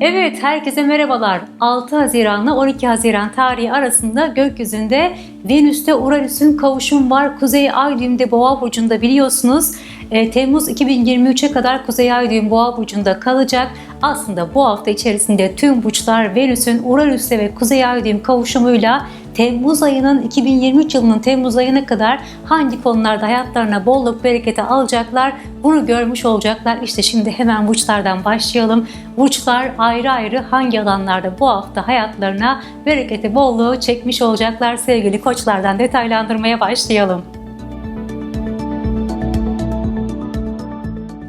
Evet, herkese merhabalar. 6 Haziran ile 12 Haziran tarihi arasında gökyüzünde Venüs'te Uranüs'ün kavuşum var. Kuzey Ay düğümde Boğa burcunda biliyorsunuz. E, Temmuz 2023'e kadar Kuzey Ay düğüm Boğa burcunda kalacak. Aslında bu hafta içerisinde tüm burçlar Venüs'ün Uranüs'te ve Kuzey Ay düğüm kavuşumuyla Temmuz ayının 2023 yılının Temmuz ayına kadar hangi konularda hayatlarına bolluk bereketi alacaklar bunu görmüş olacaklar. İşte şimdi hemen burçlardan başlayalım. Burçlar ayrı ayrı hangi alanlarda bu hafta hayatlarına bereketi bolluğu çekmiş olacaklar sevgili koçlardan detaylandırmaya başlayalım.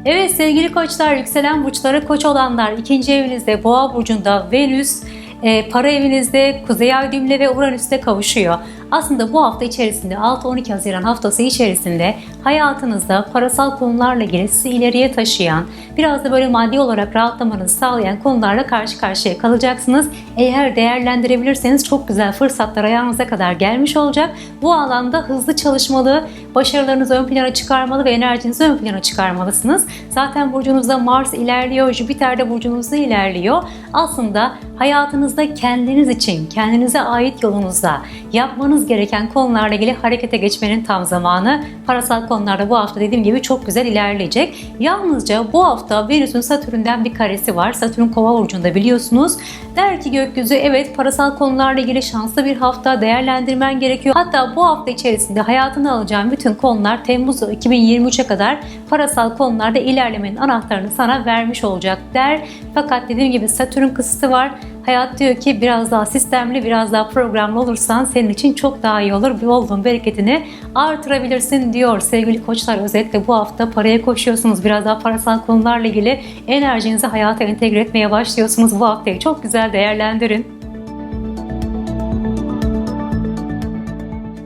Evet sevgili koçlar, yükselen burçları koç olanlar ikinci evinizde boğa burcunda Venüs, e, para evinizde Kuzey Ay düğümle ve Uranüs'te kavuşuyor. Aslında bu hafta içerisinde 6-12 Haziran haftası içerisinde hayatınızda parasal konularla ilgili sizi ileriye taşıyan, biraz da böyle maddi olarak rahatlamanızı sağlayan konularla karşı karşıya kalacaksınız. Eğer değerlendirebilirseniz çok güzel fırsatlar ayağınıza kadar gelmiş olacak. Bu alanda hızlı çalışmalı, başarılarınızı ön plana çıkarmalı ve enerjinizi ön plana çıkarmalısınız. Zaten burcunuzda Mars ilerliyor, Jüpiter de burcunuzda ilerliyor. Aslında hayatınızda kendiniz için, kendinize ait yolunuzda yapmanız gereken konularla ilgili harekete geçmenin tam zamanı. Parasal konularda bu hafta dediğim gibi çok güzel ilerleyecek. Yalnızca bu hafta Venüs'ün Satürn'den bir karesi var. Satürn Kova burcunda biliyorsunuz. Der ki gökyüzü evet parasal konularla ilgili şanslı bir hafta değerlendirmen gerekiyor. Hatta bu hafta içerisinde hayatını alacağın bütün konular Temmuz 2023'e kadar parasal konularda ilerlemenin anahtarını sana vermiş olacak der. Fakat dediğim gibi Satürn kısıtı var. Hayat diyor ki biraz daha sistemli, biraz daha programlı olursan senin için çok daha iyi olur. Bolluğun bereketini artırabilirsin diyor. Sevgili koçlar özellikle bu hafta paraya koşuyorsunuz. Biraz daha parasal konularla ilgili enerjinizi hayata entegre etmeye başlıyorsunuz. Bu haftayı çok güzel değerlendirin.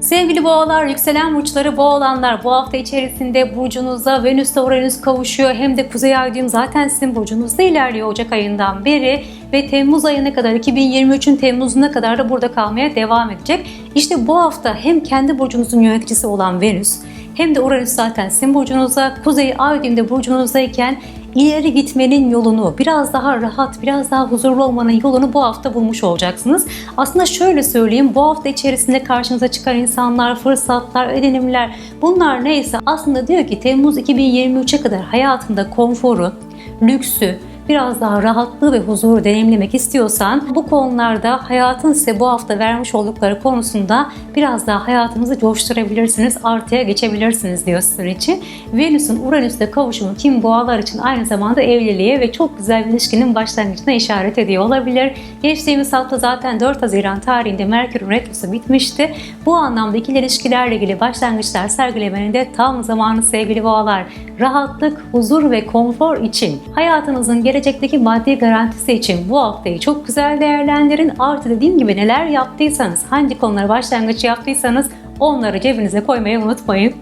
Sevgili boğalar, yükselen burçları boğalanlar bu hafta içerisinde burcunuzda Venüs'te Uranüs kavuşuyor. Hem de Kuzey Ay düğüm zaten sizin burcunuzda ilerliyor Ocak ayından beri ve Temmuz ayına kadar 2023'ün Temmuz'una kadar da burada kalmaya devam edecek. İşte bu hafta hem kendi burcunuzun yöneticisi olan Venüs hem de Uranüs zaten sizin burcunuzda, Kuzey Ay düğümde burcunuzdayken ileri gitmenin yolunu, biraz daha rahat, biraz daha huzurlu olmanın yolunu bu hafta bulmuş olacaksınız. Aslında şöyle söyleyeyim, bu hafta içerisinde karşınıza çıkan insanlar, fırsatlar, edinimler bunlar neyse aslında diyor ki Temmuz 2023'e kadar hayatında konforu, lüksü, biraz daha rahatlığı ve huzuru deneyimlemek istiyorsan bu konularda hayatın size bu hafta vermiş oldukları konusunda biraz daha hayatınızı coşturabilirsiniz, artıya geçebilirsiniz diyor sizin için. Venüs'ün Uranüs'te kavuşumu kim boğalar için aynı zamanda evliliğe ve çok güzel bir ilişkinin başlangıcına işaret ediyor olabilir. Geçtiğimiz hafta zaten 4 Haziran tarihinde Merkür Retrosu bitmişti. Bu anlamda ikili ilişkilerle ilgili başlangıçlar sergilemenin de tam zamanı sevgili boğalar. Rahatlık, huzur ve konfor için hayatınızın gelecekteki maddi garantisi için bu haftayı çok güzel değerlendirin. Artı dediğim gibi neler yaptıysanız, hangi konulara başlangıç yaptıysanız onları cebinize koymayı unutmayın.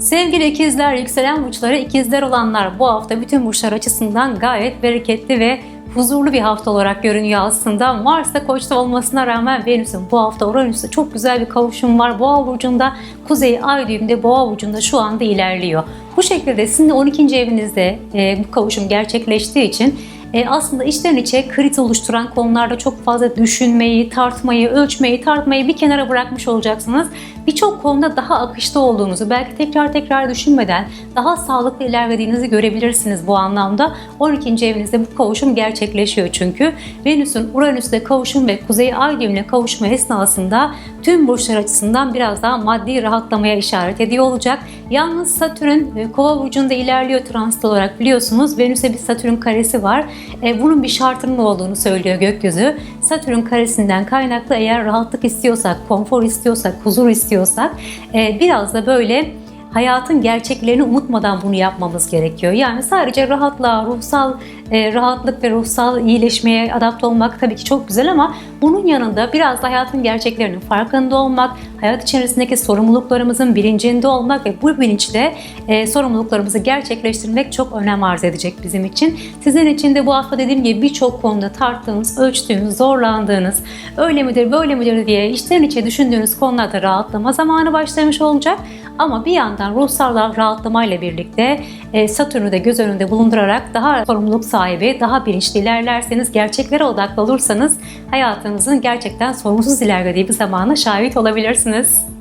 Sevgili ikizler, yükselen burçları ikizler olanlar bu hafta bütün burçlar açısından gayet bereketli ve huzurlu bir hafta olarak görünüyor aslında. Mars'ta koçta olmasına rağmen Venüs'ün bu hafta Uranüs'te çok güzel bir kavuşum var. Boğa burcunda, Kuzey Ay düğümde Boğa burcunda şu anda ilerliyor. Bu şekilde sizin de 12. evinizde e, bu kavuşum gerçekleştiği için e, aslında içten içe kriz oluşturan konularda çok fazla düşünmeyi, tartmayı, ölçmeyi, tartmayı bir kenara bırakmış olacaksınız. Birçok konuda daha akışta olduğunuzu, belki tekrar tekrar düşünmeden daha sağlıklı ilerlediğinizi görebilirsiniz bu anlamda. 12. evinizde bu kavuşum gerçekleşiyor çünkü. Venüs'ün Uranüs'le kavuşum ve Kuzey Ay düğümüne kavuşma esnasında tüm burçlar açısından biraz daha maddi rahatlamaya işaret ediyor olacak. Yalnız Satürn e, Kova burcunda ilerliyor transit olarak biliyorsunuz. Venüs'e bir Satürn karesi var. E, bunun bir şartının olduğunu söylüyor gökyüzü. Satürn karesinden kaynaklı eğer rahatlık istiyorsak, konfor istiyorsak, huzur istiyorsak e, biraz da böyle hayatın gerçeklerini unutmadan bunu yapmamız gerekiyor. Yani sadece rahatlığa, ruhsal e, rahatlık ve ruhsal iyileşmeye adapte olmak tabii ki çok güzel ama bunun yanında biraz da hayatın gerçeklerinin farkında olmak, hayat içerisindeki sorumluluklarımızın bilincinde olmak ve bu bilinçle e, sorumluluklarımızı gerçekleştirmek çok önem arz edecek bizim için. Sizin için de bu hafta dediğim gibi birçok konuda tarttığınız, ölçtüğünüz, zorlandığınız, öyle midir, böyle midir diye içten içe düşündüğünüz konularda rahatlama zamanı başlamış olacak. Ama bir yandan ruhsal rahatlamayla birlikte e, Satürn'ü de göz önünde bulundurarak daha sorumluluk sahibi, daha bilinçli ilerlerseniz, gerçeklere odaklı olursanız hayatınızın gerçekten sorunsuz ilerlediği bir zamana şahit olabilirsiniz.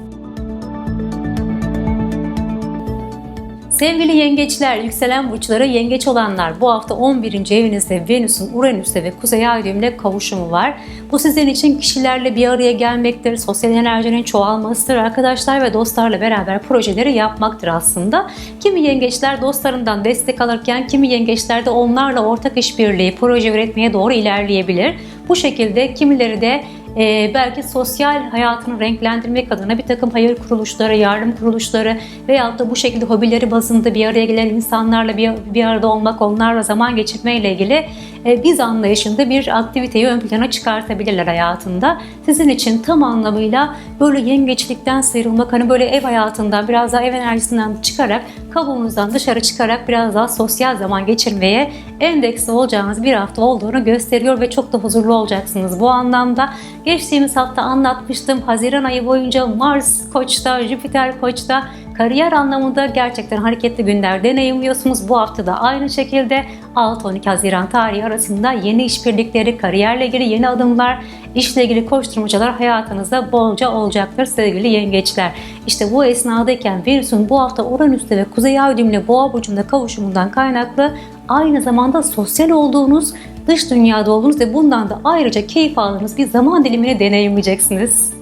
Sevgili yengeçler, yükselen burçları yengeç olanlar bu hafta 11. evinizde Venüs'ün Uranüs'te ve Kuzey Ay düğümüyle kavuşumu var. Bu sizin için kişilerle bir araya gelmektir, sosyal enerjinin çoğalmasıdır, arkadaşlar ve dostlarla beraber projeleri yapmaktır aslında. Kimi yengeçler dostlarından destek alırken kimi yengeçler de onlarla ortak işbirliği, proje üretmeye doğru ilerleyebilir. Bu şekilde kimileri de e, belki sosyal hayatını renklendirmek adına bir takım hayır kuruluşları, yardım kuruluşları veyahut da bu şekilde hobileri bazında bir araya gelen insanlarla bir, bir arada olmak, onlarla zaman geçirmeyle ilgili e, biz anlayışında bir aktiviteyi ön plana çıkartabilirler hayatında. Sizin için tam anlamıyla böyle yengeçlikten sıyrılmak, hani böyle ev hayatından, biraz daha ev enerjisinden çıkarak, kabuğunuzdan dışarı çıkarak biraz daha sosyal zaman geçirmeye endeksli olacağınız bir hafta olduğunu gösteriyor ve çok da huzurlu olacaksınız bu anlamda. Geçtiğimiz hafta anlatmıştım. Haziran ayı boyunca Mars Koç'ta, Jüpiter Koç'ta kariyer anlamında gerçekten hareketli günler deneyimliyorsunuz. Bu hafta da aynı şekilde 6-12 Haziran tarihi arasında yeni işbirlikleri, kariyerle ilgili yeni adımlar, işle ilgili koşturmacalar hayatınızda bolca olacaktır sevgili yengeçler. İşte bu esnadayken Venüs'ün bu hafta Uranüs'te ve Kuzey Ay düğümüyle Boğa burcunda kavuşumundan kaynaklı aynı zamanda sosyal olduğunuz, dış dünyada olduğunuz ve bundan da ayrıca keyif aldığınız bir zaman dilimini deneyimleyeceksiniz.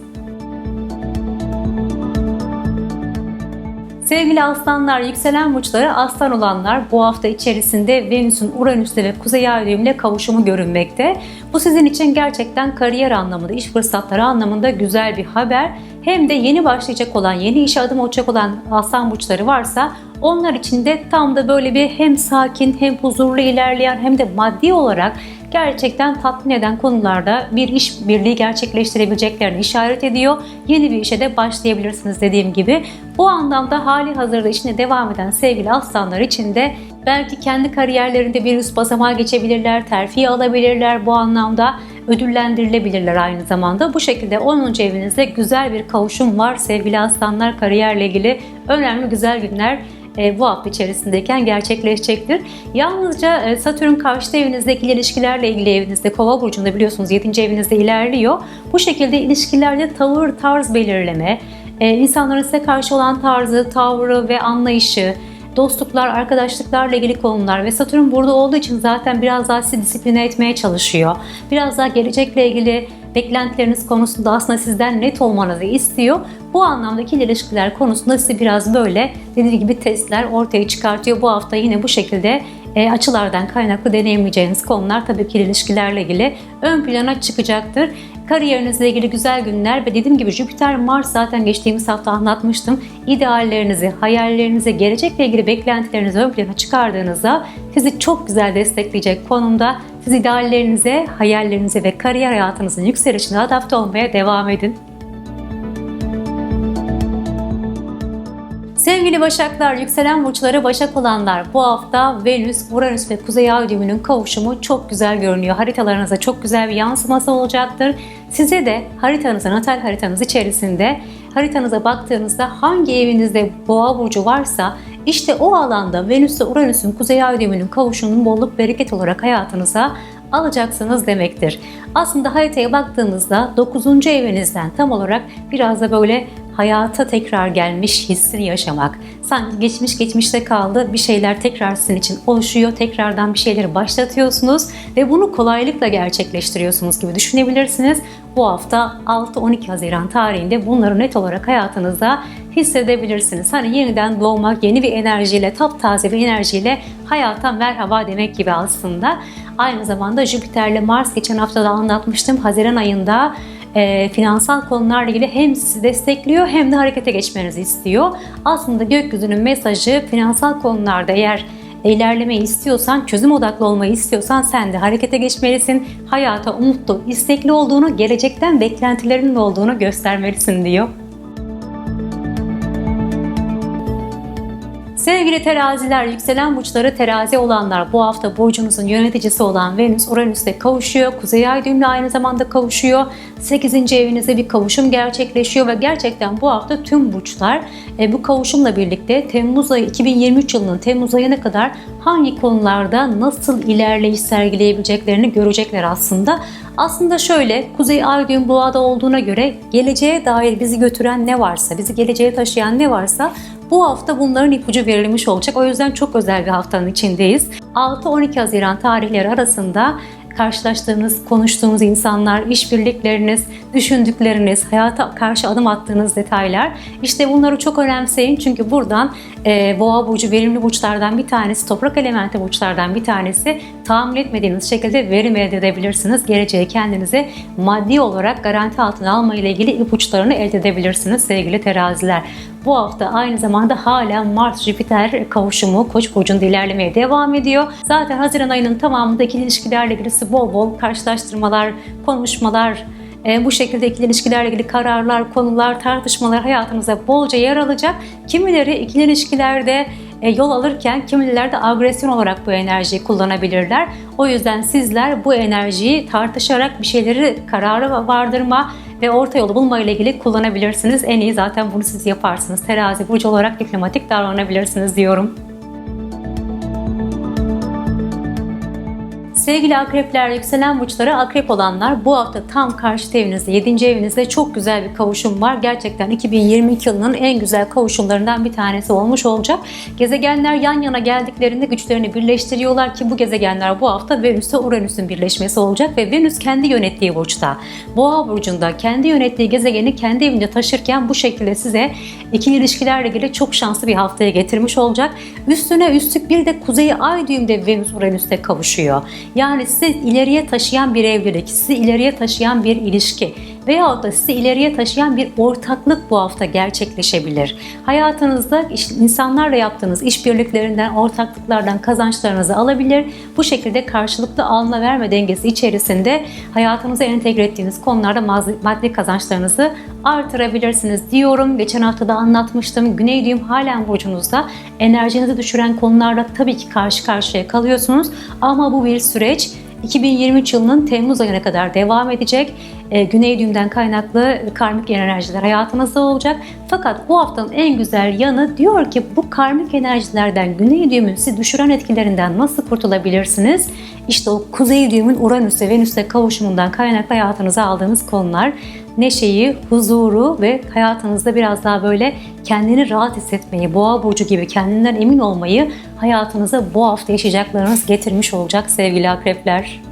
Sevgili aslanlar, yükselen burçları aslan olanlar bu hafta içerisinde Venüs'ün Uranüs'te ve Kuzey Ay kavuşumu görünmekte. Bu sizin için gerçekten kariyer anlamında, iş fırsatları anlamında güzel bir haber. Hem de yeni başlayacak olan, yeni işe adım atacak olan aslan burçları varsa onlar için de tam da böyle bir hem sakin hem huzurlu ilerleyen hem de maddi olarak gerçekten tatmin eden konularda bir iş birliği gerçekleştirebileceklerini işaret ediyor. Yeni bir işe de başlayabilirsiniz dediğim gibi. Bu anlamda hali hazırda işine devam eden sevgili aslanlar için de belki kendi kariyerlerinde bir üst basamağa geçebilirler, terfi alabilirler bu anlamda ödüllendirilebilirler aynı zamanda. Bu şekilde 10. evinizde güzel bir kavuşum var sevgili aslanlar kariyerle ilgili önemli güzel günler bu hafta içerisindeyken gerçekleşecektir. Yalnızca e, Satürn karşıtı evinizdeki ilişkilerle ilgili evinizde Kova burcunda biliyorsunuz 7. evinizde ilerliyor. Bu şekilde ilişkilerde tavır, tarz belirleme, e, insanların size karşı olan tarzı, tavrı ve anlayışı, dostluklar, arkadaşlıklarla ilgili konular ve Satürn burada olduğu için zaten biraz daha sizi disipline etmeye çalışıyor. Biraz daha gelecekle ilgili beklentileriniz konusunda aslında sizden net olmanızı istiyor. Bu anlamdaki ilişkiler konusunda size biraz böyle dediğim gibi testler ortaya çıkartıyor. Bu hafta yine bu şekilde e, açılardan kaynaklı deneyimleyeceğiniz konular tabii ki ilişkilerle ilgili ön plana çıkacaktır. Kariyerinizle ilgili güzel günler ve dediğim gibi Jüpiter Mars zaten geçtiğimiz hafta anlatmıştım. İdeallerinizi, hayallerinizi, gelecekle ilgili beklentilerinizi ön plana çıkardığınızda sizi çok güzel destekleyecek konumda siz ideallerinize, hayallerinize ve kariyer hayatınızın yükselişine adapte olmaya devam edin. Sevgili Başaklar, yükselen burçları Başak olanlar bu hafta Venüs, Uranüs ve Kuzey Ay düğümünün kavuşumu çok güzel görünüyor. Haritalarınıza çok güzel bir yansıması olacaktır. Size de haritanızı, natal haritanız içerisinde haritanıza baktığınızda hangi evinizde boğa burcu varsa işte o alanda Venüs ve Uranüs'ün Kuzey Ay düğümünün kavuşumunun bolluk bereket olarak hayatınıza alacaksınız demektir. Aslında haritaya baktığınızda 9. evinizden tam olarak biraz da böyle hayata tekrar gelmiş hissini yaşamak. Sanki geçmiş geçmişte kaldı bir şeyler tekrar sizin için oluşuyor. Tekrardan bir şeyleri başlatıyorsunuz ve bunu kolaylıkla gerçekleştiriyorsunuz gibi düşünebilirsiniz. Bu hafta 6-12 Haziran tarihinde bunları net olarak hayatınızda hissedebilirsiniz. Hani yeniden doğmak, yeni bir enerjiyle, taptaze bir enerjiyle hayata merhaba demek gibi aslında. Aynı zamanda Jüpiter'le Mars geçen hafta da anlatmıştım. Haziran ayında e, finansal konularla ilgili hem sizi destekliyor hem de harekete geçmenizi istiyor. Aslında gökyüzünün mesajı finansal konularda eğer ilerlemeyi istiyorsan, çözüm odaklı olmayı istiyorsan sen de harekete geçmelisin. Hayata umutlu, istekli olduğunu, gelecekten beklentilerinin olduğunu göstermelisin diyor. Sevgili teraziler, yükselen burçları terazi olanlar bu hafta burcunuzun yöneticisi olan Venüs Uranüs'te kavuşuyor. Kuzey ay düğümle aynı zamanda kavuşuyor. 8. evinizde bir kavuşum gerçekleşiyor ve gerçekten bu hafta tüm burçlar e, bu kavuşumla birlikte Temmuz ayı 2023 yılının Temmuz ayına kadar hangi konularda nasıl ilerleyiş sergileyebileceklerini görecekler aslında. Aslında şöyle Kuzey Ay düğüm boğada olduğuna göre geleceğe dair bizi götüren ne varsa, bizi geleceğe taşıyan ne varsa bu hafta bunların ipucu verilmiş olacak. O yüzden çok özel bir haftanın içindeyiz. 6-12 Haziran tarihleri arasında karşılaştığınız, konuştuğunuz insanlar, işbirlikleriniz, düşündükleriniz, hayata karşı adım attığınız detaylar. İşte bunları çok önemseyin çünkü buradan e, boğa burcu verimli burçlardan bir tanesi, toprak elementi burçlardan bir tanesi tahmin etmediğiniz şekilde verim elde edebilirsiniz. Geleceğe kendinize maddi olarak garanti altına alma ile ilgili ipuçlarını elde edebilirsiniz sevgili teraziler. Bu hafta aynı zamanda hala Mars-Jüpiter kavuşumu Koç burcunda ilerlemeye devam ediyor. Zaten Haziran ayının tamamında ikili ilişkilerle ilgili bol bol karşılaştırmalar, konuşmalar, e, bu şekilde ikili ilişkilerle ilgili kararlar, konular, tartışmalar hayatınıza bolca yer alacak. Kimileri ikili ilişkilerde yol alırken kimileri de agresyon olarak bu enerjiyi kullanabilirler. O yüzden sizler bu enerjiyi tartışarak bir şeyleri karara vardırma ve orta yolu bulma ile ilgili kullanabilirsiniz. En iyi zaten bunu siz yaparsınız. Terazi burcu olarak diplomatik davranabilirsiniz diyorum. Sevgili akrepler, yükselen burçları akrep olanlar bu hafta tam karşı evinizde, 7. evinizde çok güzel bir kavuşum var. Gerçekten 2022 yılının en güzel kavuşumlarından bir tanesi olmuş olacak. Gezegenler yan yana geldiklerinde güçlerini birleştiriyorlar ki bu gezegenler bu hafta Venüs ve Uranüs'ün birleşmesi olacak ve Venüs kendi yönettiği burçta. Boğa burcunda kendi yönettiği gezegeni kendi evinde taşırken bu şekilde size ikili ilişkilerle ilgili çok şanslı bir haftaya getirmiş olacak. Üstüne üstlük bir de Kuzey Ay düğümde Venüs Uranüs'te kavuşuyor. Yani sizi ileriye taşıyan bir evlilik, sizi ileriye taşıyan bir ilişki veyahut da sizi ileriye taşıyan bir ortaklık bu hafta gerçekleşebilir. Hayatınızda insanlarla yaptığınız işbirliklerinden, ortaklıklardan kazançlarınızı alabilir. Bu şekilde karşılıklı alma verme dengesi içerisinde hayatınıza entegre ettiğiniz konularda maddi kazançlarınızı artırabilirsiniz diyorum. Geçen hafta da anlatmıştım. Güney düğüm halen burcunuzda. Enerjinizi düşüren konularla tabii ki karşı karşıya kalıyorsunuz. Ama bu bir süreç. 2023 yılının Temmuz ayına kadar devam edecek. E, Güney düğümden kaynaklı karmik enerjiler hayatınızda olacak. Fakat bu haftanın en güzel yanı diyor ki bu karmik enerjilerden Güney düğümün sizi düşüren etkilerinden nasıl kurtulabilirsiniz? İşte o Kuzey düğümün Uranüs'e Venüs'e kavuşumundan kaynaklı hayatınıza aldığınız konular neşeyi, huzuru ve hayatınızda biraz daha böyle kendini rahat hissetmeyi, boğa burcu gibi kendinden emin olmayı hayatınıza bu hafta yaşayacaklarınız getirmiş olacak sevgili akrepler.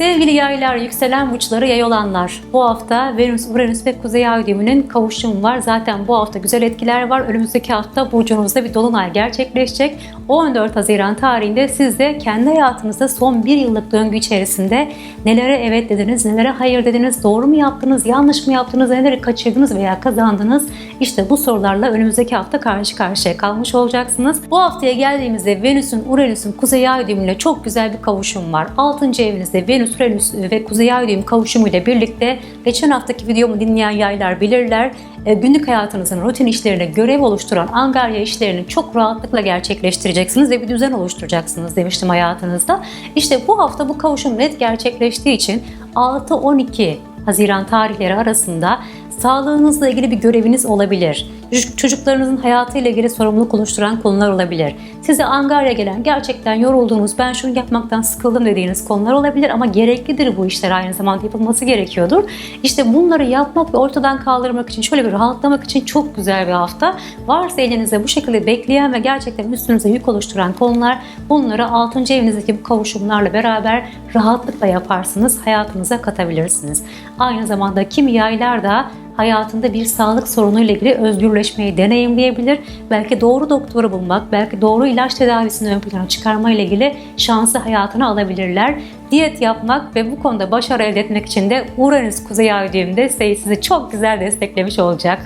Sevgili yaylar, yükselen burçları yay olanlar. Bu hafta Venüs, Uranüs ve Kuzey Ay düğümünün kavuşumu var. Zaten bu hafta güzel etkiler var. Önümüzdeki hafta burcunuzda bir dolunay gerçekleşecek. 14 Haziran tarihinde siz de kendi hayatınızda son bir yıllık döngü içerisinde nelere evet dediniz, nelere hayır dediniz, doğru mu yaptınız, yanlış mı yaptınız, neleri kaçırdınız veya kazandınız. İşte bu sorularla önümüzdeki hafta karşı karşıya kalmış olacaksınız. Bu haftaya geldiğimizde Venüs'ün, Uranüs'ün Kuzey Ay düğümüyle çok güzel bir kavuşum var. 6. evinizde Venüs, Uranüs ve Kuzey Ay düğüm kavuşumu ile birlikte geçen haftaki videomu dinleyen yaylar bilirler e, günlük hayatınızın rutin işlerine görev oluşturan angarya işlerini çok rahatlıkla gerçekleştireceksiniz ve bir düzen oluşturacaksınız demiştim hayatınızda. İşte bu hafta bu kavuşum net gerçekleştiği için 6-12 Haziran tarihleri arasında sağlığınızla ilgili bir göreviniz olabilir çocuklarınızın hayatıyla ilgili sorumluluk oluşturan konular olabilir. Size angarya gelen, gerçekten yorulduğunuz, ben şunu yapmaktan sıkıldım dediğiniz konular olabilir ama gereklidir bu işler aynı zamanda yapılması gerekiyordur. İşte bunları yapmak ve ortadan kaldırmak için, şöyle bir rahatlamak için çok güzel bir hafta. Varsa elinizde bu şekilde bekleyen ve gerçekten üstünüze yük oluşturan konular bunları 6. evinizdeki bu kavuşumlarla beraber rahatlıkla yaparsınız, hayatınıza katabilirsiniz. Aynı zamanda kimi yaylar da hayatında bir sağlık sorunuyla ilgili özgürleşmeyi deneyimleyebilir. Belki doğru doktoru bulmak, belki doğru ilaç tedavisini ön plana çıkarma ile ilgili şansı hayatına alabilirler. Diyet yapmak ve bu konuda başarı elde etmek için de Uranüs Kuzey Ay düğüm desteği sizi çok güzel desteklemiş olacak.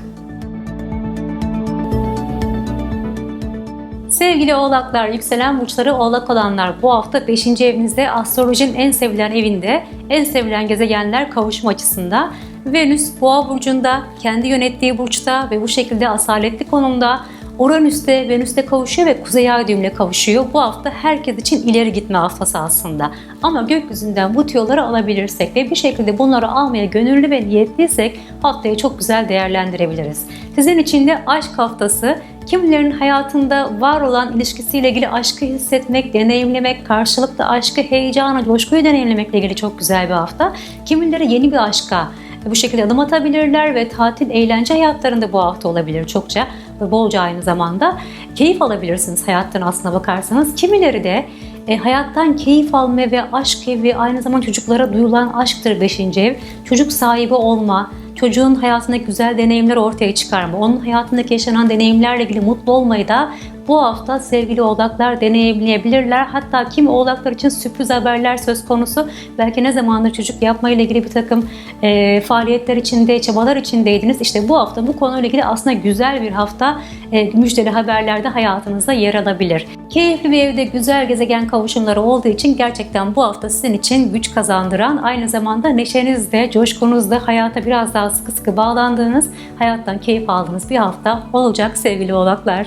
Sevgili oğlaklar, yükselen burçları oğlak olanlar bu hafta 5. evinizde astrolojinin en sevilen evinde en sevilen gezegenler kavuşma açısında Venüs Boğa burcunda, kendi yönettiği burçta ve bu şekilde asaletli konumda Uranüs'te Venüs'te kavuşuyor ve Kuzey Ay düğümüne kavuşuyor. Bu hafta herkes için ileri gitme haftası aslında. Ama gökyüzünden bu tüyoları alabilirsek ve bir şekilde bunları almaya gönüllü ve niyetliysek haftayı çok güzel değerlendirebiliriz. Sizin için de aşk haftası Kimilerin hayatında var olan ilişkisiyle ilgili aşkı hissetmek, deneyimlemek, karşılıklı aşkı, heyecanı, coşkuyu deneyimlemekle ilgili çok güzel bir hafta. Kimileri yeni bir aşka bu şekilde adım atabilirler ve tatil, eğlence hayatlarında bu hafta olabilir çokça ve bolca aynı zamanda. Keyif alabilirsiniz hayattan aslına bakarsanız. Kimileri de e, hayattan keyif alma ve aşk evi aynı zamanda çocuklara duyulan aşktır 5. ev. Çocuk sahibi olma, çocuğun hayatındaki güzel deneyimler ortaya çıkarma, onun hayatındaki yaşanan deneyimlerle ilgili mutlu olmayı da bu hafta sevgili oğlaklar deneyimleyebilirler. Hatta kim oğlaklar için sürpriz haberler söz konusu. Belki ne zamandır çocuk yapmayla ilgili bir takım e, faaliyetler içinde, çabalar içindeydiniz. İşte bu hafta bu konuyla ilgili aslında güzel bir hafta e, müjdeli haberlerde hayatınızda yer alabilir. Keyifli bir evde güzel gezegen kavuşumları olduğu için gerçekten bu hafta sizin için güç kazandıran, aynı zamanda neşenizde, coşkunuzda hayata biraz daha sıkı sıkı bağlandığınız, hayattan keyif aldığınız bir hafta olacak sevgili oğlaklar.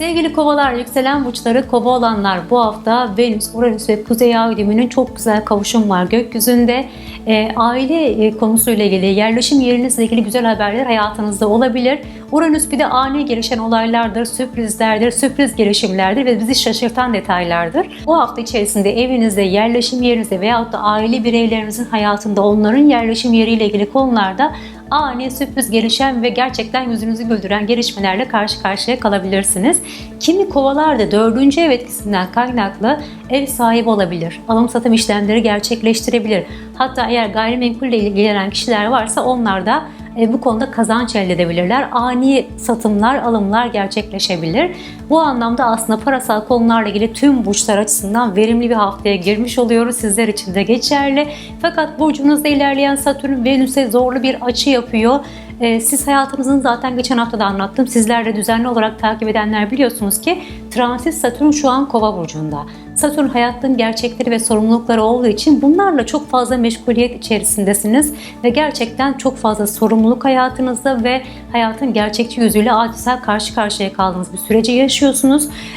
Sevgili kovalar, yükselen burçları kova olanlar bu hafta Venüs, Uranüs ve Kuzey Ay düğümünün çok güzel kavuşum var gökyüzünde. E, aile konusuyla ilgili, yerleşim yerinizle ilgili güzel haberler hayatınızda olabilir. Uranüs bir de ani gelişen olaylardır, sürprizlerdir, sürpriz gelişimlerdir ve bizi şaşırtan detaylardır. Bu hafta içerisinde evinizde, yerleşim yerinizde veyahut da aile bireylerinizin hayatında onların yerleşim yeriyle ilgili konularda ani sürpriz gelişen ve gerçekten yüzünüzü güldüren gelişmelerle karşı karşıya kalabilirsiniz. Kimi kovalar da dördüncü ev etkisinden kaynaklı ev sahibi olabilir. Alım satım işlemleri gerçekleştirebilir. Hatta eğer gayrimenkulle ilgilenen kişiler varsa onlar da bu konuda kazanç elde edebilirler. Ani satımlar, alımlar gerçekleşebilir. Bu anlamda aslında parasal konularla ilgili tüm burçlar açısından verimli bir haftaya girmiş oluyoruz. Sizler için de geçerli. Fakat burcunuzda ilerleyen Satürn Venüs'e zorlu bir açı yapıyor. E, siz hayatınızın zaten geçen hafta da anlattım. Sizler de düzenli olarak takip edenler biliyorsunuz ki transit Satürn şu an Kova burcunda. Satürn hayatın gerçekleri ve sorumlulukları olduğu için bunlarla çok fazla meşguliyet içerisindesiniz ve gerçekten çok fazla sorumluluk hayatınızda ve hayatın gerçekçi yüzüyle adeta karşı karşıya kaldığınız bir süreci yaşıyorsunuz.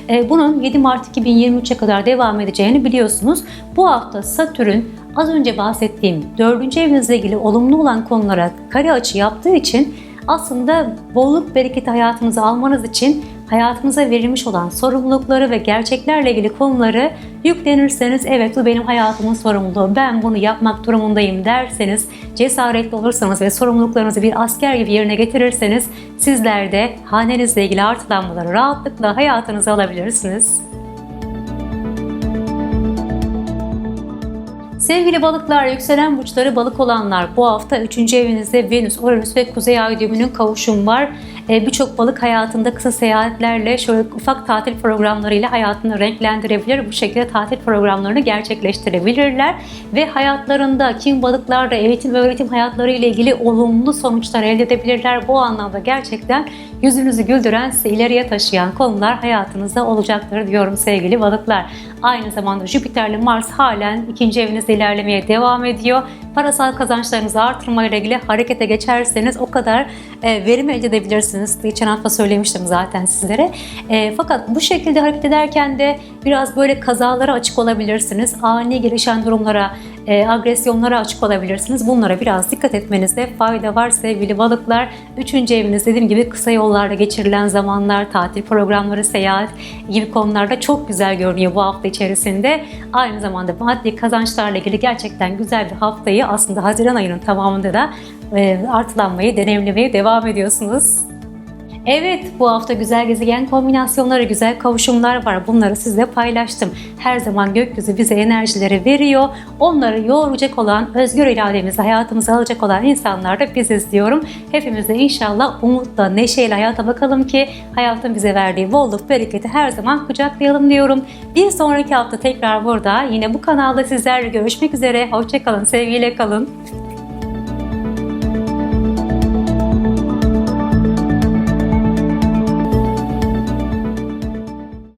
E, bunun 7 Mart 2023'e kadar devam edeceğini biliyorsunuz. Bu hafta Satürn az önce bahsettiğim 4. evinizle ilgili olumlu olan konulara kare açı yaptığı için aslında bolluk bereketi hayatınıza almanız için hayatınıza verilmiş olan sorumlulukları ve gerçeklerle ilgili konuları yüklenirseniz evet bu benim hayatımın sorumluluğu ben bunu yapmak durumundayım derseniz cesaretli olursanız ve sorumluluklarınızı bir asker gibi yerine getirirseniz sizler de hanenizle ilgili artılanmaları rahatlıkla hayatınıza alabilirsiniz. Sevgili balıklar, yükselen burçları balık olanlar bu hafta 3. evinizde Venüs, Uranüs ve Kuzey Ay düğümünün kavuşum var. Ee, birçok balık hayatında kısa seyahatlerle, şöyle ufak tatil programlarıyla hayatını renklendirebilir. Bu şekilde tatil programlarını gerçekleştirebilirler. Ve hayatlarında kim balıklarla eğitim ve öğretim hayatları ile ilgili olumlu sonuçlar elde edebilirler. Bu anlamda gerçekten yüzünüzü güldüren, size ileriye taşıyan konular hayatınızda olacaktır diyorum sevgili balıklar. Aynı zamanda Jüpiter'le Mars halen ikinci evinizde ilerlemeye devam ediyor. Parasal kazançlarınızı artırmayla ilgili harekete geçerseniz o kadar e, verim elde edebilirsiniz. Geçen hafta söylemiştim zaten sizlere. E, fakat bu şekilde hareket ederken de biraz böyle kazalara açık olabilirsiniz. Ani gelişen durumlara, e, agresyonlara açık olabilirsiniz. Bunlara biraz dikkat etmenizde fayda var sevgili balıklar. Üçüncü eviniz dediğim gibi kısa yollarda geçirilen zamanlar, tatil programları, seyahat gibi konularda çok güzel görünüyor bu hafta içerisinde. Aynı zamanda maddi kazançlarla ilgili gerçekten güzel bir haftayı aslında Haziran ayının tamamında da e, artılanmayı, deneyimlemeye devam ediyorsunuz. Evet bu hafta güzel gezegen kombinasyonları, güzel kavuşumlar var. Bunları sizle paylaştım. Her zaman gökyüzü bize enerjileri veriyor. Onları yoğuracak olan, özgür irademizle hayatımıza alacak olan insanlar da biziz diyorum. Hepimiz de inşallah umutla, neşeyle hayata bakalım ki hayatın bize verdiği bolluk, bereketi her zaman kucaklayalım diyorum. Bir sonraki hafta tekrar burada yine bu kanalda sizlerle görüşmek üzere. Hoşçakalın, sevgiyle kalın.